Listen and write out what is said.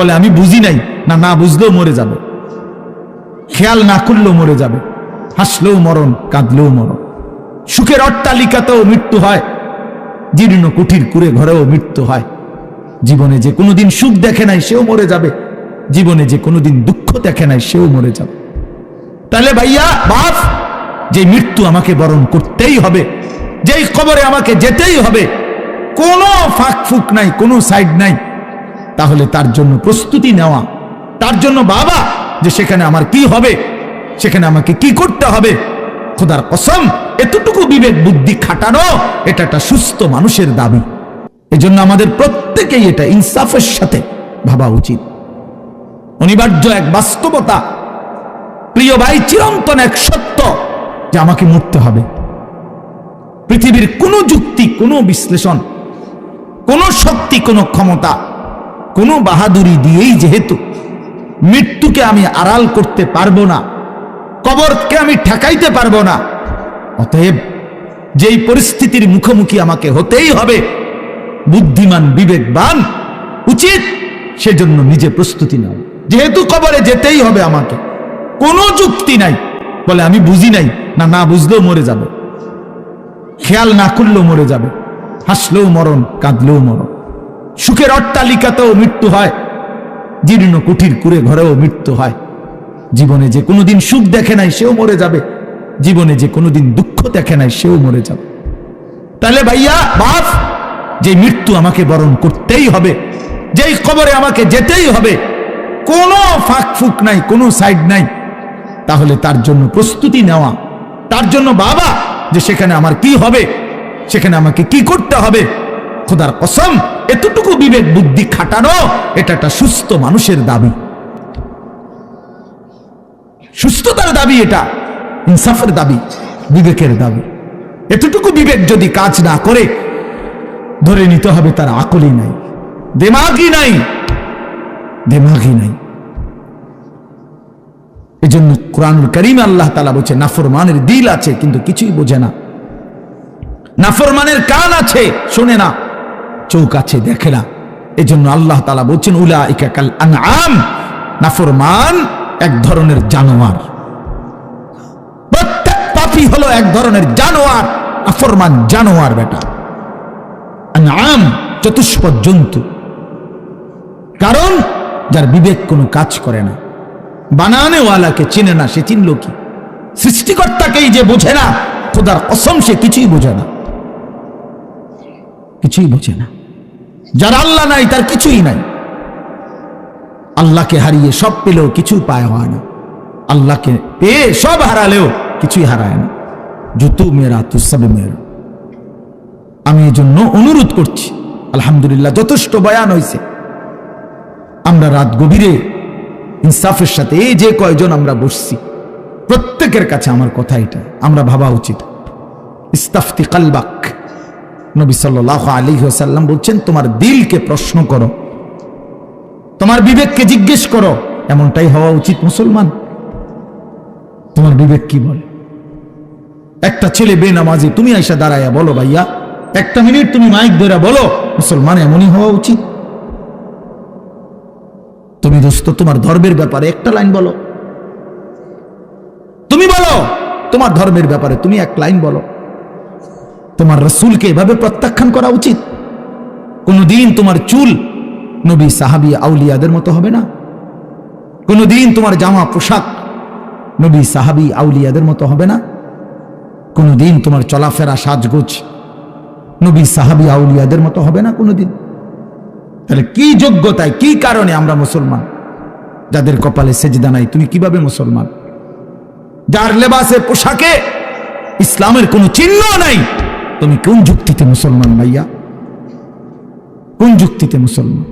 বলে আমি বুঝি নাই। না না, বুঝলেও মরে যাবে। খেয়াল না করলেও মরে যাবে। হাসলেও মরণ, কাঁদলেও মরণ। সুখের অট্টালিকাতেও মৃত্যু হয়। জীর্ণ কুঠির কুড়ে ঘরেও মৃত্যু হয়। জীবনে যে কোনোদিন সুখ দেখে নাই, সেও মরে যাবে। জীবনে যে কোনোদিন দুঃখ দেখে নাই, সেও মরে যাবে। তাহলে ভাইয়া, বাপ, যে মৃত্যু আমাকে বরণ করতেই হবে, যেই খবরে আমাকে যেতেই হবে, কোনো ফাঁক ফুক নাই, কোনো সাইড নাই তাহলে তার জন্য প্রস্তুতি নেওয়া, তার জন্য বাবা যে সেখানে আমার কি হবে, সেখানে আমাকে কি করতে হবে। খোদার কসম, এতটুকু বিবেক বুদ্ধি খাটানো, এটা একটা সুস্থ মানুষের দাবি। এজন্য আমাদের প্রত্যেকেই এটা ইনসাফের সাথে ভাবা উচিত। অনিবার্য এক বাস্তবতা, প্রিয় ভাই, চিরন্তন এক সত্য যে আমাকে মরতে হবে। পৃথিবীর কোনো যুক্তি, কোনো বিশ্লেষণ, কোনো শক্তি, কোনো ক্ষমতা কোনো বাহাদুরি দিয়েই যেহেতু মৃত্যুকে আমি আড়াল করতে পারব না, কবরকে আমি ঠেকাইতে পারব না, অতএব যেই পরিস্থিতির মুখোমুখি আমাকে হতেই হবে, বুদ্ধিমান, বিবেকবান, উচিত সেজন্য নিজে প্রস্তুতি নাও। যেহেতু কবরে যেতেই হবে আমাকে, কোনো যুক্তি নাই, বলে আমি বুঝি নাই, না না বুঝলেও মরে যাবে, খেয়াল না করলেও মরে যাবে, হাসলেও মরণ, কাঁদলেও মরণ। সুখের অট্টালিকাতেও মৃত্যু হয়, জীর্ণ কুঠির কুড়ে ঘরেও মৃত্যু হয়। জীবনে যে কোনোদিন সুখ দেখে নাই, সেও মরে যাবে। জীবনে যে কোনোদিন দুঃখ দেখে নাই, সেও মরে যাবে। তাহলে ভাইয়া, বাপ, যে মৃত্যু আমাকে বরণ করতেই হবে, যেই খবরে আমাকে যেতেই হবে, কোনো ফাঁক ফুক নাই, কোনো সাইড নাই, তাহলে তার জন্য প্রস্তুতি নেওয়া, তার জন্য বাবা, যে সেখানে আমার কি হবে, সেখানে আমাকে কি করতে হবে খোদার কসম, এতটুকু বিবেক বুদ্ধি খাটানো, এটা একটা সুস্থ মানুষের দাবি। সুস্থতার দাবি এটা, ইনসাফের দাবি, বিবেকের দাবি। এতটুকু বিবেক যদি কাজ না করে, ধরে নিতে হবে তার আকলই নাই, দেমাগই নাই দেমাগই নাই। এই জন্য কোরআনুল করিম আল্লাহ তালা বলছে, নাফরমানের দিল আছে, কিন্তু কিছুই বোঝে না। নাফরমানের কান আছে, শোনে না। চৌক আছে দেখে না। এই জন্য আল্লাহ তালা বলছেন উলা ইকাকাল আম নাফরমান এক ধরনের জানোয়ার। প্রত্যেক পাপি হলো এক ধরনের জানোয়ার। নাফরমান জানোয়ার বেটা। আম চতুষ্পদ জন্তু কারণ যার বিবেক কোনো কাজ করে না। বানানেওয়ালাকে চিনে না, সে চিনল কি? সৃষ্টিকর্তাকেই যে বোঝে না, খোদার অসম সে কিছুই বোঝে না। কিছুই বোঝে না। যার আল্লাহ নাই, তার কিছুই নাই। আল্লাহকে হারিয়ে সব পেলেও কিছু পায় হয় না। আল্লাহকে পেয়ে সব হারালেও কিছুই হারায় না। জুতু মেরা তুসবে মেরা আমি এই জন্য অনুরোধ করছি, আলহামদুলিল্লাহ যথেষ্ট বয়ান হয়েছে আমরা রাত গভীরে ইনসাফের সাথে এই যে কয়জন আমরা বসছি, প্রত্যেকের কাছে আমার কথা এটা। আমরা ভাবা উচিত। ইস্তাফতি কালবাক। নবী সাল্লাহ আলী সাল্লাম বলছেন, তোমার দিলকে প্রশ্ন করো, তোমার বিবেককে জিজ্ঞেস করো, এমনটাই হওয়া উচিত মুসলমান। তোমার বিবেক কি বলে? একটা ছেলে বেনামাজি, তুমি আইসা দাঁড়াইয়া বলো ভাইয়া, একটা মিনিট তুমি মাইক ধরে বলো, মুসলমান এমনই হওয়া উচিত। তুমি দোস্ত, তোমার ধর্মের ব্যাপারে একটা লাইন বলো। তুমি বলো, তোমার ধর্মের ব্যাপারে তুমি এক লাইন বলো। তোমার রসুলকে এভাবে প্রত্যাখ্যান করা উচিত? কোনদিন তোমার চুল নবী সাহাবি আউলিয়াদের মতো হবে না? কোনদিন তোমার জামা পোশাক নবী সাহাবি আউলিয়াদের মতো হবে না? কোনদিন তোমার চলাফেরা সাজগোজ নবী সাহাবি আউলিয়াদের মতো হবে না কোনোদিন? তাহলে কি যোগ্যতায়, কি কারণে আমরা মুসলমান? যাদের কপালে সেজদা নাই, তুমি কীভাবে মুসলমান? যার লেবাসে পোশাকে ইসলামের কোনো চিহ্ন নাই তুমি কোন যুক্তিতে মুসলমান ভাইয়া? কোন যুক্তিতে মুসলমান?